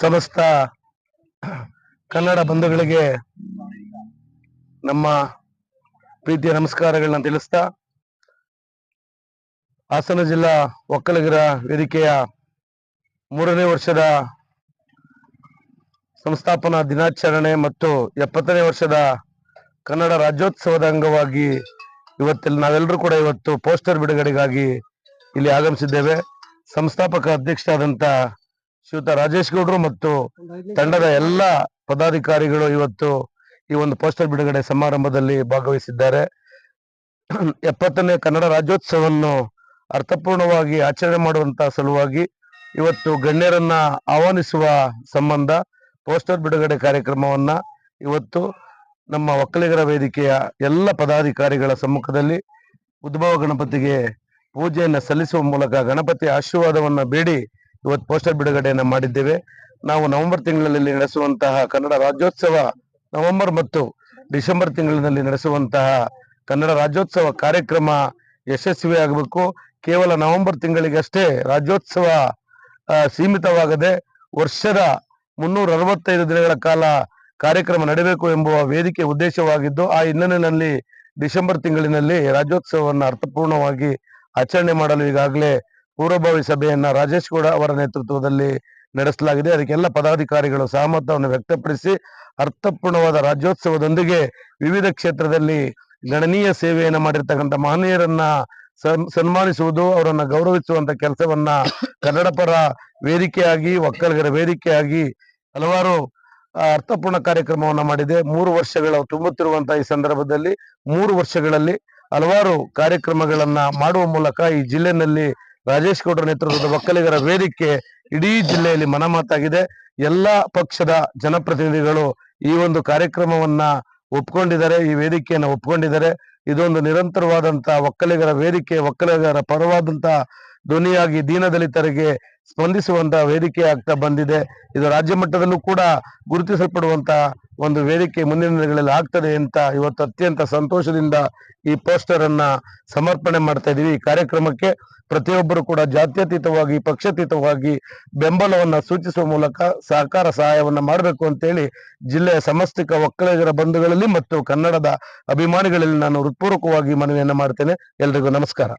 ಸಮಸ್ತ ಕನ್ನಡ ಬಂಧುಗಳಿಗೆ ನಮ್ಮ ಪ್ರೀತಿಯ ನಮಸ್ಕಾರಗಳನ್ನ ತಿಳಿಸ್ತಾ ಹಾಸನ ಜಿಲ್ಲಾ ಒಕ್ಕಲಿಗರ ವೇದಿಕೆಯ ಮೂರನೇ ವರ್ಷದ ಸಂಸ್ಥಾಪನಾ ದಿನಾಚರಣೆ ಮತ್ತು ಎಪ್ಪತ್ತನೇ ವರ್ಷದ ಕನ್ನಡ ರಾಜ್ಯೋತ್ಸವದ ಅಂಗವಾಗಿ ಇವತ್ತಿಲ್ಲಿ ನಾವೆಲ್ಲರೂ ಕೂಡ ಇವತ್ತು ಪೋಸ್ಟರ್ ಬಿಡುಗಡೆಗಾಗಿ ಇಲ್ಲಿ ಆಗಮಿಸಿದ್ದೇವೆ. ಸಂಸ್ಥಾಪಕ ಅಧ್ಯಕ್ಷರಾದಂತ ಶ್ರೀಯುತ ರಾಜೇಶ್ ಗೌಡ್ರು ಮತ್ತು ತಂಡದ ಎಲ್ಲ ಪದಾಧಿಕಾರಿಗಳು ಇವತ್ತು ಈ ಒಂದು ಪೋಸ್ಟರ್ ಬಿಡುಗಡೆ ಸಮಾರಂಭದಲ್ಲಿ ಭಾಗವಹಿಸಿದ್ದಾರೆ. ಎಪ್ಪತ್ತನೇ ಕನ್ನಡ ರಾಜ್ಯೋತ್ಸವವನ್ನು ಅರ್ಥಪೂರ್ಣವಾಗಿ ಆಚರಣೆ ಮಾಡುವಂತ ಸಲುವಾಗಿ ಇವತ್ತು ಗಣ್ಯರನ್ನ ಆಹ್ವಾನಿಸುವ ಸಂಬಂಧ ಪೋಸ್ಟರ್ ಬಿಡುಗಡೆ ಕಾರ್ಯಕ್ರಮವನ್ನ ಇವತ್ತು ನಮ್ಮ ಒಕ್ಕಲಿಗರ ವೇದಿಕೆಯ ಎಲ್ಲ ಪದಾಧಿಕಾರಿಗಳ ಸಮ್ಮುಖದಲ್ಲಿ ಉದ್ಭವ ಗಣಪತಿಗೆ ಪೂಜೆಯನ್ನ ಸಲ್ಲಿಸುವ ಮೂಲಕ ಗಣಪತಿ ಆಶೀರ್ವಾದವನ್ನ ಬೇಡಿ ಇವತ್ತು ಪೋಸ್ಟರ್ ಬಿಡುಗಡೆಯನ್ನು ಮಾಡಿದ್ದೇವೆ. ನಾವು ನವೆಂಬರ್ ತಿಂಗಳಲ್ಲಿ ನಡೆಸುವಂತಹ ಕನ್ನಡ ರಾಜ್ಯೋತ್ಸವ ನವೆಂಬರ್ ಮತ್ತು ಡಿಸೆಂಬರ್ ತಿಂಗಳಿನಲ್ಲಿ ನಡೆಸುವಂತಹ ಕನ್ನಡ ರಾಜ್ಯೋತ್ಸವ ಕಾರ್ಯಕ್ರಮ ಯಶಸ್ವಿ ಆಗಬೇಕು ಕೇವಲ ನವೆಂಬರ್ ತಿಂಗಳಿಗಷ್ಟೇ ರಾಜ್ಯೋತ್ಸವ ಸೀಮಿತವಾಗದೆ ವರ್ಷದ ಮುನ್ನೂರ ಅರವತ್ತೈದು ದಿನಗಳ ಕಾಲ ಕಾರ್ಯಕ್ರಮ ನಡೆಯಬೇಕು ಎಂಬುವ ವೇದಿಕೆ ಉದ್ದೇಶವಾಗಿದ್ದು, ಆ ಹಿನ್ನೆಲೆಯಲ್ಲಿ ಡಿಸೆಂಬರ್ ತಿಂಗಳಿನಲ್ಲಿ ರಾಜ್ಯೋತ್ಸವವನ್ನು ಅರ್ಥಪೂರ್ಣವಾಗಿ ಆಚರಣೆ ಮಾಡಲು ಈಗಾಗಲೇ ಪೂರ್ವಭಾವಿ ಸಭೆಯನ್ನ ರಾಜೇಶ್ ಗೌಡ ಅವರ ನೇತೃತ್ವದಲ್ಲಿ ನಡೆಸಲಾಗಿದೆ. ಅದಕ್ಕೆಲ್ಲ ಪದಾಧಿಕಾರಿಗಳು ಸಹಮತವನ್ನು ವ್ಯಕ್ತಪಡಿಸಿ ಅರ್ಥಪೂರ್ಣವಾದ ರಾಜ್ಯೋತ್ಸವದೊಂದಿಗೆ ವಿವಿಧ ಕ್ಷೇತ್ರದಲ್ಲಿ ಗಣನೀಯ ಸೇವೆಯನ್ನು ಮಾಡಿರ್ತಕ್ಕಂಥ ಮಹನೀಯರನ್ನ ಸನ್- ಸನ್ಮಾನಿಸುವುದು, ಅವರನ್ನ ಗೌರವಿಸುವಂತ ಕೆಲಸವನ್ನ ಕನ್ನಡ ಪರ ವೇದಿಕೆಯಾಗಿ, ಒಕ್ಕಲಿಗರ ವೇದಿಕೆಯಾಗಿ ಹಲವಾರು ಅರ್ಥಪೂರ್ಣ ಕಾರ್ಯಕ್ರಮವನ್ನ ಮಾಡಿದೆ. ಮೂರು ವರ್ಷಗಳ ತುಂಬುತ್ತಿರುವಂತಹ ಈ ಸಂದರ್ಭದಲ್ಲಿ, ಮೂರು ವರ್ಷಗಳಲ್ಲಿ ಹಲವಾರು ಕಾರ್ಯಕ್ರಮಗಳನ್ನ ಮಾಡುವ ಮೂಲಕ ಈ ಜಿಲ್ಲೆನಲ್ಲಿ ರಾಜೇಶ್ ಗೌಡರ ನೇತೃತ್ವದ ಒಕ್ಕಲಿಗರ ವೇದಿಕೆ ಇಡೀ ಜಿಲ್ಲೆಯಲ್ಲಿ ಮನಮಾತಾಗಿದೆ ಎಲ್ಲಾ ಪಕ್ಷದ ಜನಪ್ರತಿನಿಧಿಗಳು ಈ ಒಂದು ಕಾರ್ಯಕ್ರಮವನ್ನ ಒಪ್ಕೊಂಡಿದ್ದಾರೆ, ಈ ವೇದಿಕೆಯನ್ನು ಒಪ್ಕೊಂಡಿದ್ದಾರೆ. ಇದೊಂದು ನಿರಂತರವಾದಂತ ಒಕ್ಕಲಿಗರ ವೇದಿಕೆ, ಒಕ್ಕಲಿಗರ ಪರವಾದಂತ ಧ್ವನಿಯಾಗಿ ದೀನದಲಿತರಿಗೆ ಸ್ಪಂದಿಸುವಂತ ವೇದಿಕೆ ಆಗ್ತಾ ಬಂದಿದೆ. ಇದು ರಾಜ್ಯ ಮಟ್ಟದಲ್ಲೂ ಕೂಡ ಗುರುತಿಸಲ್ಪಡುವಂತ ಒಂದು ವೇದಿಕೆ ಮುಂದಿನ ದಿನಗಳಲ್ಲಿ ಆಗ್ತದೆ ಅಂತ ಇವತ್ತು ಅತ್ಯಂತ ಸಂತೋಷದಿಂದ ಈ ಪೋಸ್ಟರ್ ಅನ್ನ ಸಮರ್ಪಣೆ ಮಾಡ್ತಾ ಇದೀವಿ ಈ ಕಾರ್ಯಕ್ರಮಕ್ಕೆ. ಪ್ರತಿಯೊಬ್ಬರು ಕೂಡ ಜಾತ್ಯತೀತವಾಗಿ, ಪಕ್ಷಾತೀತವಾಗಿ ಬೆಂಬಲವನ್ನ ಸೂಚಿಸುವ ಮೂಲಕ ಸಹಕಾರ ಸಹಾಯವನ್ನ ಮಾಡಬೇಕು ಅಂತೇಳಿ ಜಿಲ್ಲೆಯ ಸಮಸ್ತಿಕ ಒಕ್ಕಲಿಗರ ಬಂಧುಗಳಲ್ಲಿ ಮತ್ತು ಕನ್ನಡದ ಅಭಿಮಾನಿಗಳಲ್ಲಿ ನಾನು ಹೃತ್ಪೂರ್ವಕವಾಗಿ ಮನವಿಯನ್ನ ಮಾಡ್ತೇನೆ. ಎಲ್ರಿಗೂ ನಮಸ್ಕಾರ.